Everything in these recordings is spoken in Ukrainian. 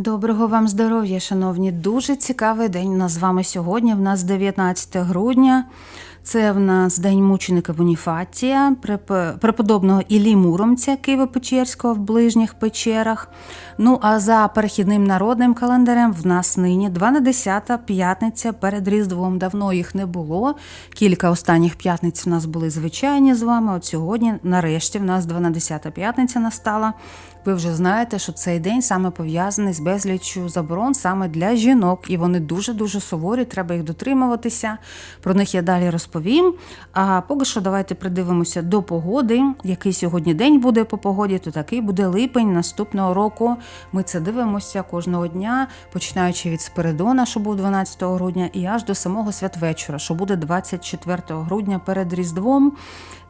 Доброго вам здоров'я, шановні. Дуже цікавий день у нас з вами сьогодні. В нас 19 грудня. Це в нас День мученика Боніфатія, преподобного Іллі Муромця Києво-Печерського в ближніх печерах. Ну а за перехідним народним календарем в нас нині 12 п'ятниця перед Різдвом. Давно їх не було. Кілька останніх п'ятниць у нас були звичайні з вами. От сьогодні, нарешті, в нас 12 п'ятниця настала. Ви вже знаєте, що цей день саме пов'язаний з безліччю заборон саме для жінок, і вони дуже дуже суворі. Треба їх дотримуватися. Про них я далі розповім. А поки що давайте придивимося до погоди. Який сьогодні день буде по погоді, то такий буде липень наступного року. Ми це дивимося кожного дня, починаючи від Спиридона, що був 12 грудня, і аж до самого святвечора, що буде 24 грудня перед Різдвом.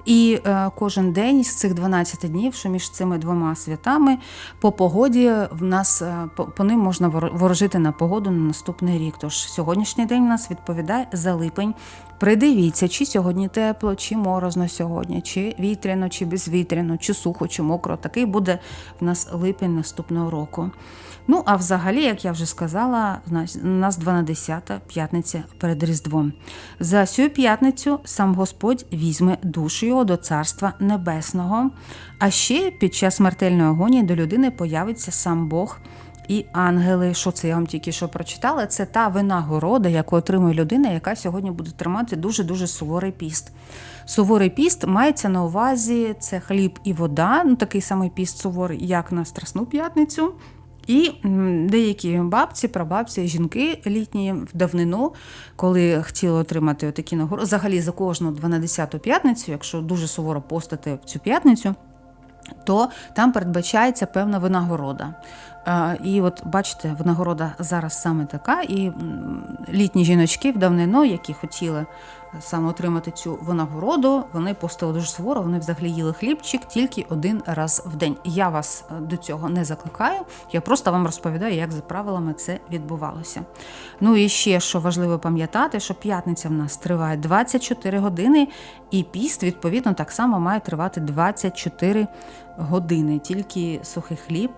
І е, кожен день з цих 12 днів, що між цими двома святами, по погоді в нас е, по, по ним можна вор- ворожити на погоду на наступний рік. Тож сьогоднішній день у нас відповідає за липень. Придивіться, чи сьогодні тепло, чи морозно сьогодні, чи вітряно, чи безвітряно, чи сухо, чи мокро. Такий буде в нас липень наступного року. Ну, а взагалі, як я вже сказала, у нас 12 п'ятниця перед Різдвом. За цю п'ятницю сам Господь візьме душу його до Царства Небесного. А ще під час смертельної агонії до людини появиться сам Бог і ангели. Що це я вам тільки що прочитала? Це та винагорода, яку отримує людина, яка сьогодні буде тримати дуже дуже суворий піст. Суворий піст мається на увазі це хліб і вода, ну такий самий піст суворий, як на Страсну п'ятницю. І деякі бабці, прабабці, жінки літні в давнину, коли хотіли отримати такі нагороди, взагалі за кожну 12-ту п'ятницю, якщо дуже суворо постати в цю п'ятницю, то там передбачається певна винагорода. Е, І от бачите, винагорода зараз саме така, і літні жіночки в давнину, які хотіли саме отримати цю винагороду, вони постили дуже суворо, вони взагалі їли хлібчик тільки один раз в день. Я вас е, до цього не закликаю, я просто вам розповідаю, як за правилами це відбувалося. Ну і ще що важливо пам'ятати, що п'ятниця в нас триває 24 години, і піст, відповідно, так само має тривати 24 години, тільки сухий хліб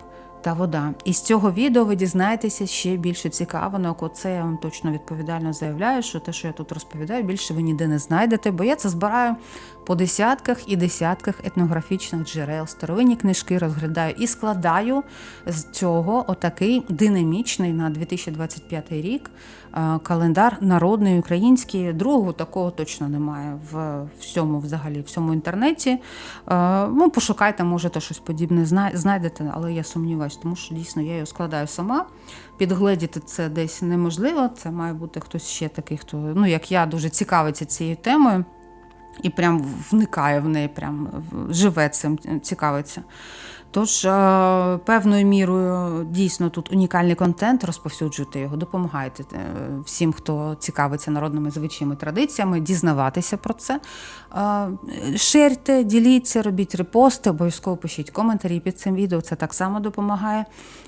та вода. І з цього відео ви дізнаєтеся ще більше цікавинок. Оце я вам точно відповідально заявляю, що те, що я тут розповідаю, більше ви ніде не знайдете, бо я це збираю по десятках і десятках етнографічних джерел, старовинні книжки розглядаю і складаю з цього отакий динамічний на 2025 рік е, календар народний український. Другого такого точно немає в всьому взагалі, в всьому інтернеті. Е, Ну, пошукайте, можете щось подібне знайдете, але я сумніваюся, тому що дійсно я його складаю сама. Підгледіти це десь неможливо. Це має бути хтось ще такий, хто, ну як я, дуже цікавиться цією темою. І прям вникає в неї, прям живе цим, цікавиться. Тож, е, певною мірою дійсно тут унікальний контент, розповсюджуйте його, допомагайте е, всім, хто цікавиться народними звичаями традиціями, дізнаватися про це. Е, Шерте, діліться, робіть репости, обов'язково пишіть коментарі під цим відео. Це так само допомагає.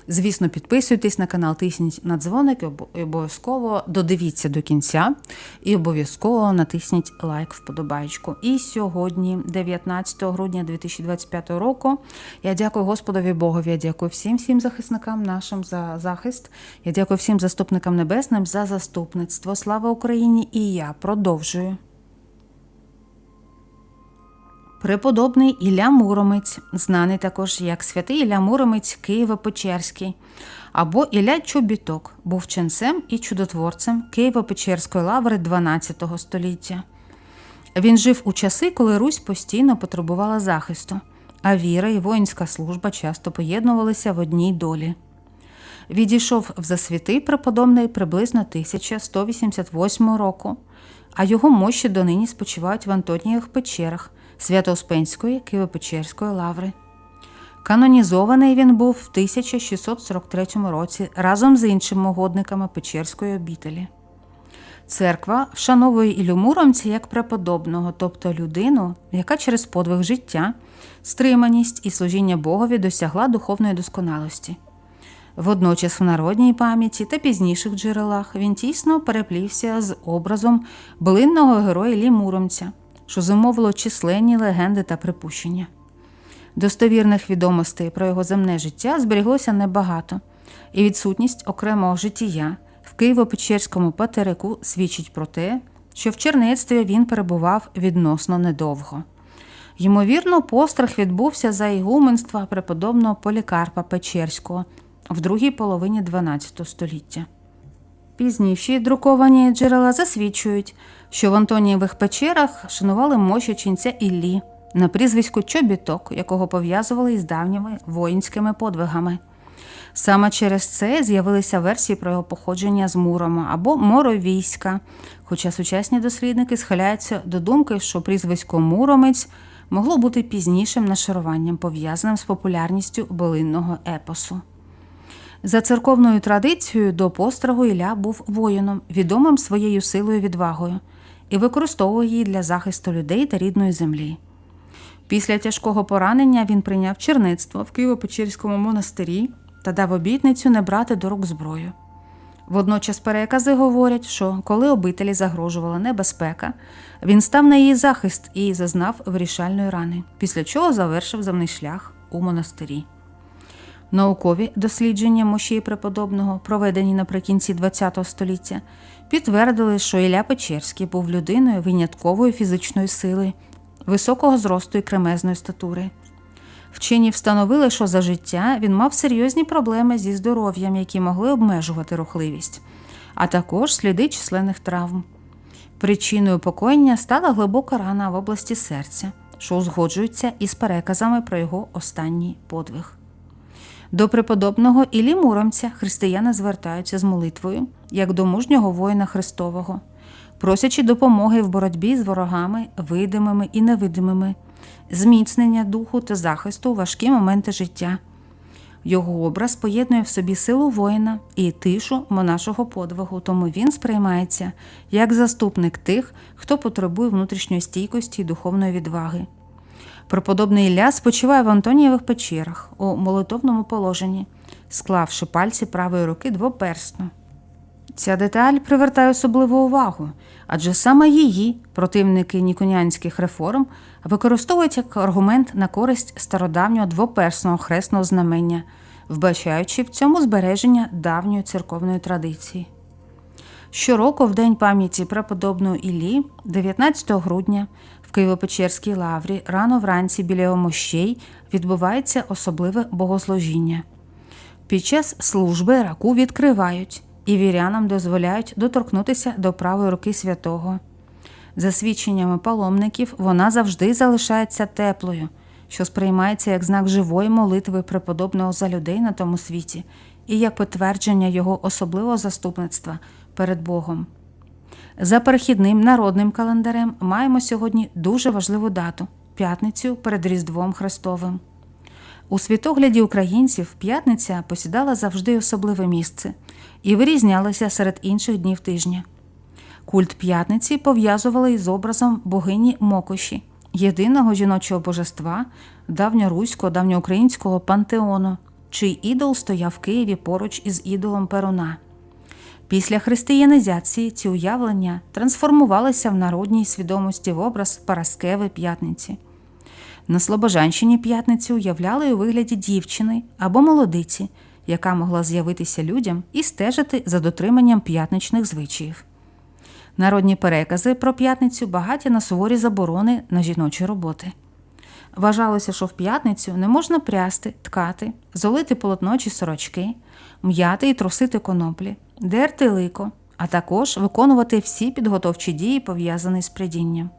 Звісно, підписуйтесь на канал, тисніть на дзвоник і обов'язково додивіться до кінця і обов'язково натисніть лайк вподобайку. І сьогодні, 19 грудня 2025 року, я дякую Господові Богові, я дякую всім всім захисникам нашим за захист. Я дякую всім заступникам небесним за заступництво. Слава Україні! І я продовжую. Преподобний Ілля Муромець, знаний також як святий Ілля Муромець Києво-Печерський, або Ілля Чобіток, був ченцем і чудотворцем Києво-Печерської лаври 12 століття. Він жив у часи, коли Русь постійно потребувала захисту, а віра і воїнська служба часто поєднувалися в одній долі. Відійшов в засвіти преподобний приблизно 1188 року, а його мощі донині спочивають в Антонієвих печерах Свято-Успенської Києво-Печерської лаври. Канонізований він був в 1643 році разом з іншими угодниками Печерської обітелі. Церква вшановує Ілю Муромця як преподобного, тобто людину, яка через подвиг життя, стриманість і служіння Богові досягла духовної досконалості. Водночас в народній пам'яті та пізніших джерелах він тісно переплівся з образом блинного героя Іллі Муромця, що зумовило численні легенди та припущення. Достовірних відомостей про його земне життя зберіглося небагато, і відсутність окремого життя Києво-Печерському патерику свідчить про те, що в чернецтві він перебував відносно недовго. Ймовірно, пострах відбувся за ігуменства преподобного Полікарпа Печерського в другій половині XII століття. Пізніші друковані джерела засвідчують, що в Антонієвих печерах шанували мощі ченця Іллі на прізвиську Чобіток, якого пов'язували із давніми воїнськими подвигами. Саме через це з'явилися версії про його походження з Мурома або Моровійська, хоча сучасні дослідники схиляються до думки, що прізвисько Муромець могло бути пізнішим нашаруванням, пов'язаним з популярністю болинного епосу. За церковною традицією до пострагу Ілля був воїном, відомим своєю силою відвагою, і використовував її для захисту людей та рідної землі. Після тяжкого поранення він прийняв черництво в Києво-Печерському монастирі та дав обітницю не брати до рук зброю. Водночас перекази говорять, що коли обителі загрожувала небезпека, він став на її захист і зазнав вирішальної рани, після чого завершив земний шлях у монастирі. Наукові дослідження мощей преподобного, проведені наприкінці ХХ століття, підтвердили, що Ілля Печерський був людиною виняткової фізичної сили, високого зросту і кремезної статури. Вчені встановили, що за життя він мав серйозні проблеми зі здоров'ям, які могли обмежувати рухливість, а також сліди численних травм. Причиною покоєння стала глибока рана в області серця, що узгоджується із переказами про його останній подвиг. До преподобного Іллі Муромця християни звертаються з молитвою, як до мужнього воїна Христового, просячи допомоги в боротьбі з ворогами, видимими і невидимими, зміцнення духу та захисту у важкі моменти життя. Його образ поєднує в собі силу воїна і тишу монашого подвигу, тому він сприймається як заступник тих, хто потребує внутрішньої стійкості і духовної відваги. Преподобний Ілля спочиває в Антонієвих печерах у молитовному положенні, склавши пальці правої руки двоперсно. Ця деталь привертає особливу увагу, адже саме її противники ніконянських реформ використовують як аргумент на користь стародавнього двоперсного хресного знамення, вбачаючи в цьому збереження давньої церковної традиції. Щороку, в День пам'яті преподобного Іллі, 19 грудня, в Києво-Печерській лаврі, рано вранці біля мощей відбувається особливе богослужіння. Під час служби раку відкривають і вірянам дозволяють доторкнутися до правої руки святого. За свідченнями паломників, вона завжди залишається теплою, що сприймається як знак живої молитви преподобного за людей на тому світі і як підтвердження його особливого заступництва перед Богом. За перехідним народним календарем маємо сьогодні дуже важливу дату п'ятницю перед Різдвом Христовим. У світогляді українців п'ятниця посідала завжди особливе місце і вирізнялася серед інших днів тижня. Культ п'ятниці пов'язували із образом богині Мокоші, єдиного жіночого божества давньоруського, давньоукраїнського пантеону, чий ідол стояв в Києві поруч із ідолом Перуна. Після християнізації ці уявлення трансформувалися в народній свідомості в образ Параскеви п'ятниці. На Слобожанщині п'ятницю уявляли у вигляді дівчини або молодиці, яка могла з'явитися людям і стежити за дотриманням п'ятничних звичаїв. Народні перекази про п'ятницю багаті на суворі заборони на жіночі роботи. Вважалося, що в п'ятницю не можна прясти, ткати, золити полотно чи сорочки, м'яти і трусити коноплі, дерти лико, а також виконувати всі підготовчі дії, пов'язані з придінням.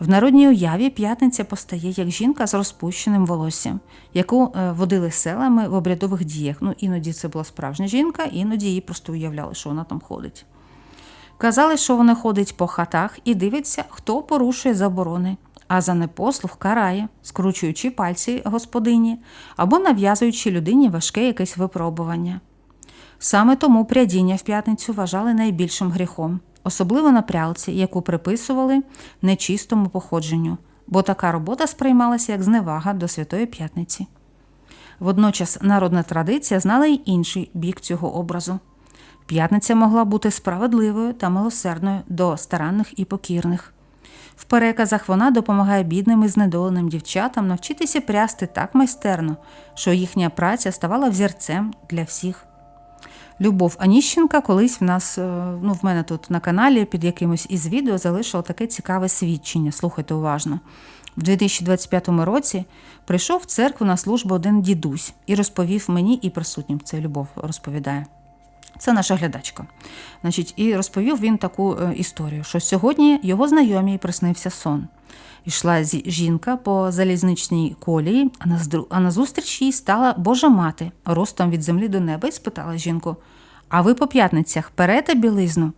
В народній уяві п'ятниця постає як жінка з розпущеним волоссям, яку е, водили селами в обрядових діях. Ну, іноді це була справжня жінка, іноді її просто уявляли, що вона там ходить. Казали, що вона ходить по хатах і дивиться, хто порушує заборони, а за непослух карає, скручуючи пальці господині або нав'язуючи людині важке якесь випробування. Саме тому прядіння в п'ятницю вважали найбільшим гріхом, особливо на прялці, яку приписували нечистому походженню, бо така робота сприймалася як зневага до Святої П'ятниці. Водночас народна традиція знала й інший бік цього образу. П'ятниця могла бути справедливою та милосердною до старанних і покірних. В переказах вона допомагає бідним і знедоленим дівчатам навчитися прясти так майстерно, що їхня праця ставала взірцем для всіх. Любов Аніщенка колись в нас, е, ну в мене тут на каналі під якимось із відео залишила таке цікаве свідчення. Слухайте уважно. В 2025 році прийшов в церкву на службу один дідусь і розповів мені і присутнім. Це любов розповідає. Це наша глядачка. Значить, і розповів він таку е, історію, що сьогодні його знайомій приснився сон. Ішла зі- жінка по залізничній колії, а назустріч їй стала Божа мати, ростом від землі до неба, і спитала жінку: А ви по п'ятницях перете білизну?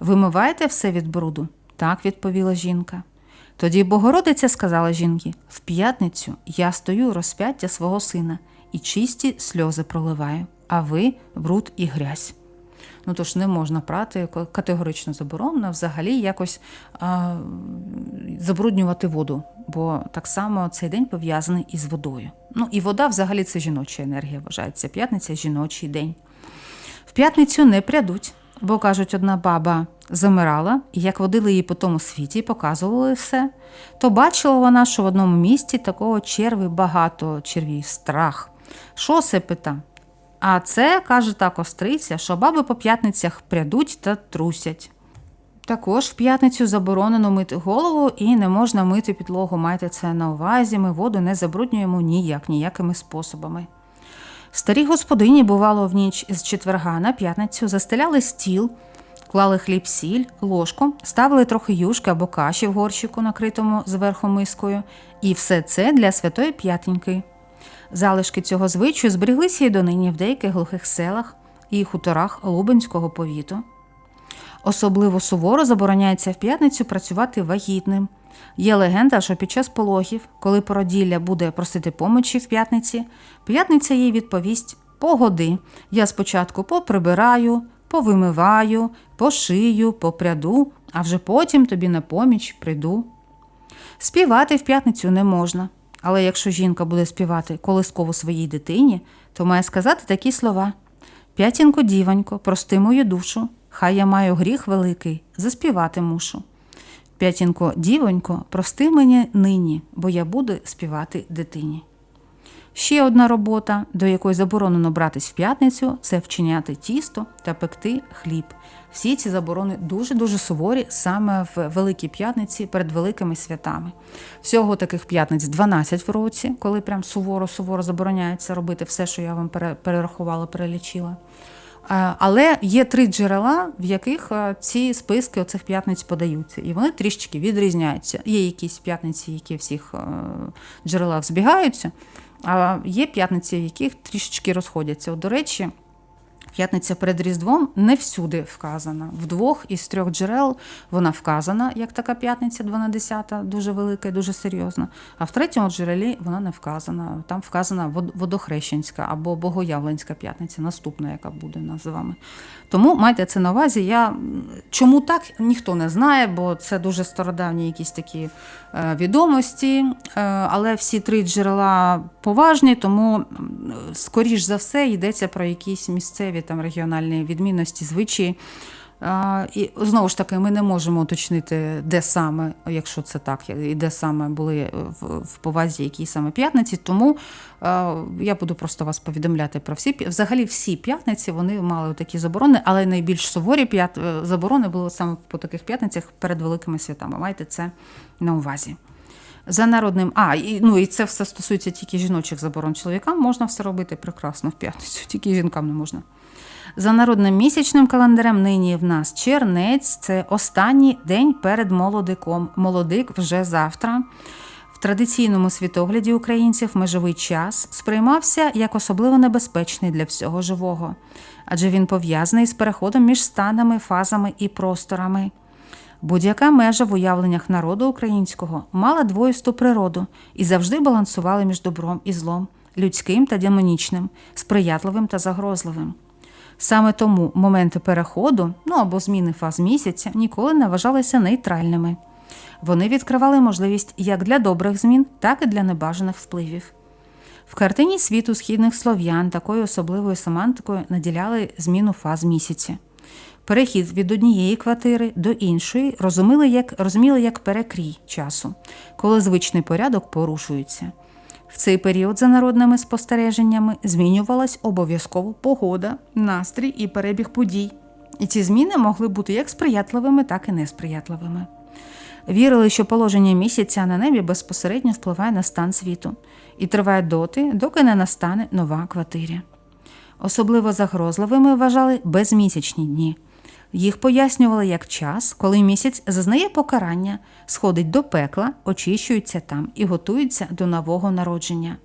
Вимиваєте все від бруду? Так, відповіла жінка. Тоді Богородиця сказала жінці: в п'ятницю я стою розп'яття свого сина і чисті сльози проливаю, а ви бруд і грязь. Ну тож не можна прати ка- категорично заборонено, взагалі якось а, забруднювати воду, бо так само цей день пов'язаний із водою. Ну і вода взагалі це жіноча енергія, вважається. П'ятниця жіночий день. В п'ятницю не прядуть, бо кажуть, одна баба замирала, і як водили її по тому світі, показували все, то бачила вона, що в одному місті такого черви багато червів, страх. Що це пита? А це каже та костриця, що баби по п'ятницях прядуть та трусять. Також в п'ятницю заборонено мити голову і не можна мити підлогу. Майте це на увазі. Ми воду не забруднюємо ніяк, ніякими способами. Старі господині, бувало, в ніч з четверга на п'ятницю застеляли стіл, клали хліб, сіль, ложку, ставили трохи юшки або каші в горщику, накритому зверху мискою, і все це для святої п'ятеньки. Залишки цього звичаю зберіглися і донині в деяких глухих селах і хуторах Лубенського повіту. Особливо суворо забороняється в п'ятницю працювати вагітним. Є легенда, що під час пологів, коли породілля буде просити помочі в п'ятниці, п'ятниця їй відповість Погоди. Я спочатку поприбираю, повимиваю, пошию, попряду, а вже потім тобі на поміч прийду. Співати в п'ятницю не можна. Але якщо жінка буде співати колискову своїй дитині, то має сказати такі слова: П'ятінко, дівонько, прости мою душу, хай я маю гріх великий, заспівати мушу. П'ятінко, дівонько, прости мені нині, бо я буду співати дитині. Ще одна робота, до якої заборонено братись в п'ятницю, це вчиняти тісто та пекти хліб. Всі ці заборони дуже-дуже суворі саме в Великій п'ятниці перед великими святами. Всього таких п'ятниць 12 в році, коли прям суворо-суворо забороняється робити все, що я вам перерахувала, перелічила. Е, Але є три джерела, в яких е, ці списки оцих п'ятниць подаються, і вони трішечки відрізняються. Є якісь п'ятниці, які всіх е, джерелах збігаються, а є п'ятниці, в яких трішечки розходяться. До речі, П'ятниця перед Різдвом не всюди вказана. В двох із трьох джерел вона вказана, як така п'ятниця 12, дуже велика і дуже серйозна. А в третьому джерелі вона не вказана. Там вказана Водохрещенська або Богоявленська п'ятниця, наступна, яка буде у з вами. Тому майте це на увазі. Я чому так ніхто не знає, бо це дуже стародавні якісь такі е, відомості. Е, але всі три джерела поважні, тому скоріш за все йдеться про якісь місцеві там регіональні відмінності, звичаї. І знову ж таки, ми не можемо уточнити, де саме, якщо це так, і де саме були в, в повазі, які саме п'ятниці. Тому е, я буду просто вас повідомляти про всі взагалі всі п'ятниці вони мали такі заборони, але найбільш суворі п'ят... е, заборони були саме по таких п'ятницях перед великими святами. Майте це на увазі. За народним, а і ну і це все стосується тільки жіночих заборон. Чоловікам можна все робити прекрасно в п'ятницю, тільки жінкам не можна. За народним місячним календарем нині в нас чернець це останній день перед молодиком. Молодик вже завтра. В традиційному світогляді українців межовий час сприймався як особливо небезпечний для всього живого, адже він пов'язаний з переходом між станами, фазами і просторами. Будь-яка межа в уявленнях народу українського мала двоїсту природу і завжди балансувала між добром і злом, людським та демонічним, сприятливим та загрозливим. Саме тому моменти переходу, ну або зміни фаз місяця, ніколи не вважалися нейтральними. Вони відкривали можливість як для добрих змін, так і для небажаних впливів. В картині світу східних слов'ян такою особливою семантикою наділяли зміну фаз місяця. Перехід від однієї квартири до іншої розуміли як, розуміли як перекрій часу, коли звичний порядок порушується. В цей період, за народними спостереженнями, змінювалась обов'язково погода, настрій і перебіг подій. І ці зміни могли бути як сприятливими, так і несприятливими. Вірили, що положення місяця на небі безпосередньо впливає на стан світу і триває доти, доки не настане нова квартиря. Особливо загрозливими вважали безмісячні дні. Їх пояснювали як час, коли місяць зазнає покарання, сходить до пекла, очищується там і готується до нового народження.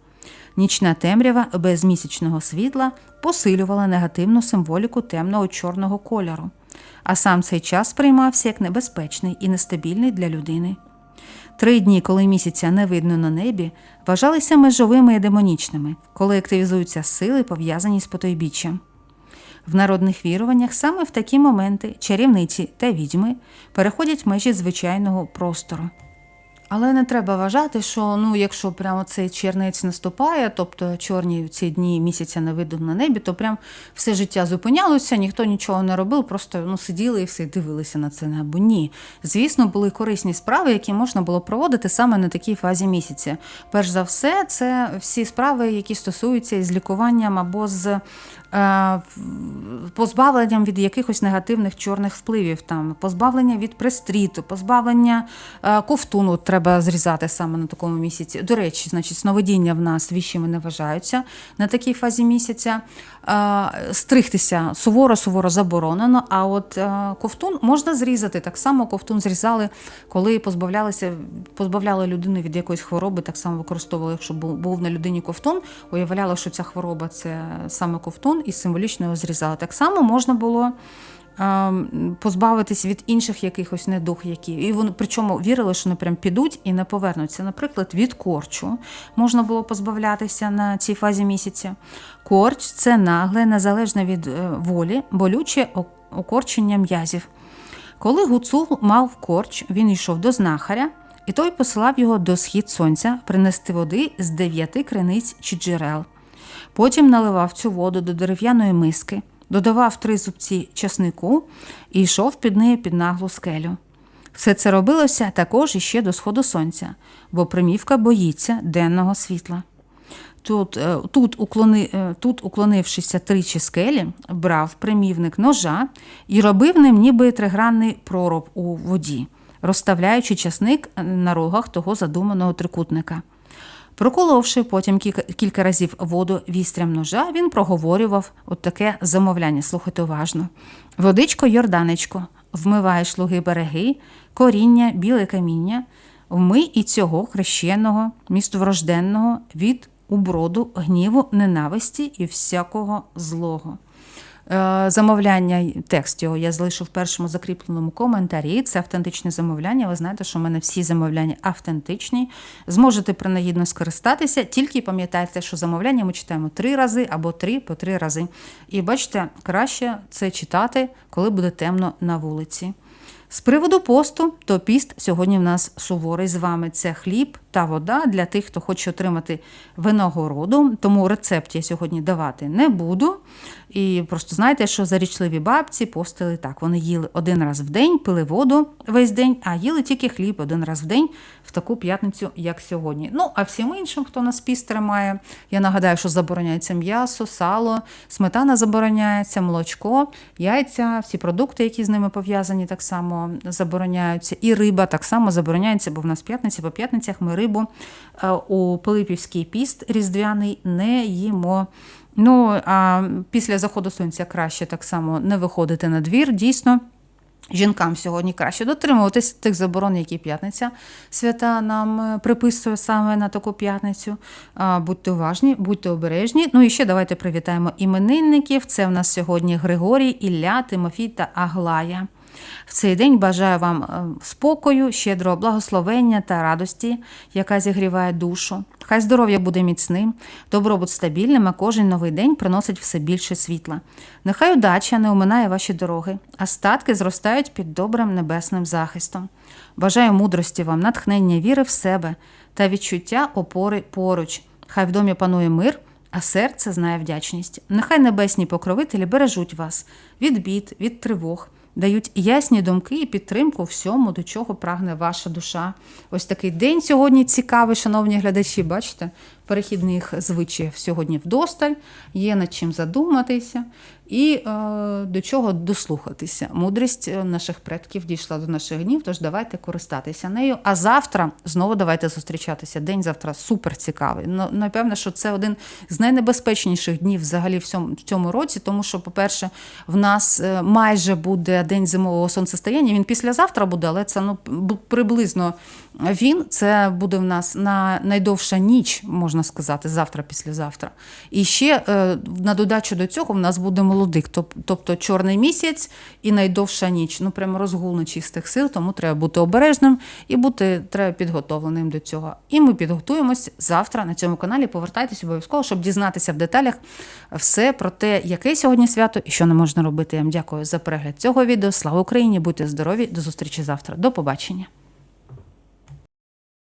Нічна темрява без місячного світла посилювала негативну символіку темного чорного кольору, а сам цей час сприймався як небезпечний і нестабільний для людини. Три дні, коли місяця не видно на небі, вважалися межовими і демонічними, коли активізуються сили, пов'язані з потойбіччям. В народних віруваннях саме в такі моменти чарівниці та відьми переходять межі звичайного простору. Але не треба вважати, що ну, якщо прямо цей чернець наступає, тобто чорні ці дні місяця не видно на небі, то прям все життя зупинялося, ніхто нічого не робив, просто ну, сиділи і все дивилися на це небо. Ні. Звісно, були корисні справи, які можна було проводити саме на такій фазі місяця. Перш за все, це всі справи, які стосуються із лікуванням або з позбавленням від якихось негативних чорних впливів, там позбавлення від пристріту, позбавлення е, ковтуну треба зрізати саме на такому місяці. До речі, значить, сновидіння в нас віщими не вважаються на такій фазі місяця. Е, Стригтися суворо-суворо заборонено. А от е, ковтун можна зрізати. Так само ковтун зрізали, коли позбавлялися, позбавляли людину від якоїсь хвороби, так само використовували, якщо був на людині ковтун, уявляли, що ця хвороба це саме ковтун, і символічно його зрізали. Так само можна було. е, Позбавитись від інших якихось недух, які і вони причому вірили, що вони прям підуть і не повернуться. Наприклад, від корчу можна було позбавлятися на цій фазі місяця. Корч це нагле, незалежне від е, волі, болюче окорчення м'язів. Коли гуцул мав корч, він йшов до знахаря, і той посилав його до схід сонця принести води з дев'яти криниць чи джерел. Потім наливав цю воду до дерев'яної миски, додавав три зубці часнику і йшов під нею під наглу скелю. Все це робилося також іще до сходу сонця, бо примівка боїться денного світла. Тут, е, тут, уклони, е, тут, уклонившися тричі скелі, брав примівник ножа і робив ним ніби тригранний пророб у воді, розставляючи часник на рогах того задуманого трикутника. Проколовши потім кілька, разів воду вістрям ножа, він проговорював от таке замовляння. Слухайте уважно. Водичко, Йорданечко, вмиваєш луги береги, коріння, біле каміння, вмий і цього хрещеного, містоврожденного від уброду, гніву, ненависті і всякого злого. Е, Замовляння, текст його я залишу в першому закріпленому коментарі. Це автентичне замовляння. Ви знаєте, що в мене всі замовляння автентичні. Зможете принагідно скористатися, тільки пам'ятайте, що замовляння ми читаємо три рази або три по три рази. І бачите, краще це читати, коли буде темно на вулиці. З приводу посту, то піст сьогодні в нас суворий з вами. Це хліб та вода для тих, хто хоче отримати винагороду. Тому рецепт я сьогодні давати не буду. І просто знаєте, що зарічливі бабці постили так. Вони їли один раз в день, пили воду весь день, а їли тільки хліб один раз в день в таку п'ятницю, як сьогодні. Ну, а всім іншим, хто нас піст тримає, я нагадаю, що забороняється м'ясо, сало, сметана забороняється, молочко, яйця, всі продукти, які з ними пов'язані, так само забороняються. І риба так само забороняється, бо в нас п'ятниці по п'ятницях ми рибу е, у Пилипівський піст різдвяний не їмо. Ну, а після заходу сонця краще так само не виходити на двір, дійсно. Жінкам сьогодні краще дотримуватись тих заборон, які п'ятниця свята нам е, приписує саме на таку п'ятницю. Будьте уважні, будьте обережні. Ну і ще давайте привітаємо іменинників. Це в нас сьогодні Григорій, Ілля, Тимофій та Аглая. В цей день бажаю вам е, спокою, щедрого благословення та радості, яка зігріває душу. Хай здоров'я буде міцним, добробут стабільним, а кожен новий день приносить все більше світла. Нехай удача не оминає ваші дороги, а статки зростають під добрим небесним захистом. Бажаю мудрості вам, натхнення віри в себе та відчуття опори поруч. Хай в домі панує мир, а серце знає вдячність. Нехай небесні покровителі бережуть вас від бід, від тривог, дають ясні думки і підтримку всьому, до чого прагне ваша душа. Ось такий день сьогодні цікавий, шановні глядачі. Бачите, перехідних звичаїв сьогодні вдосталь, є над чим задуматися і е, до чого дослухатися. Мудрість е, наших предків дійшла до наших днів, тож давайте користатися нею. А завтра знову давайте зустрічатися. День завтра супер цікавий. Ну, напевно, що це один з найнебезпечніших днів взагалі в цьому, році, тому що, по-перше, в нас е, майже буде день зимового сонцестояння. Він післязавтра буде, але це ну приблизно він. Це буде в нас на найдовша ніч, можна сказати, завтра, післязавтра. І ще е, на додачу до цього в нас буде молодик, тобто чорний місяць і найдовша ніч. Ну прямо розгул нечистих сил, тому треба бути обережним і бути треба підготовленим до цього. І ми підготуємось завтра на цьому каналі. Повертайтесь обов'язково, щоб дізнатися в деталях все про те, яке сьогодні свято і що не можна робити. Я вам дякую за перегляд цього відео. Слава Україні! Будьте здорові! До зустрічі завтра. До побачення.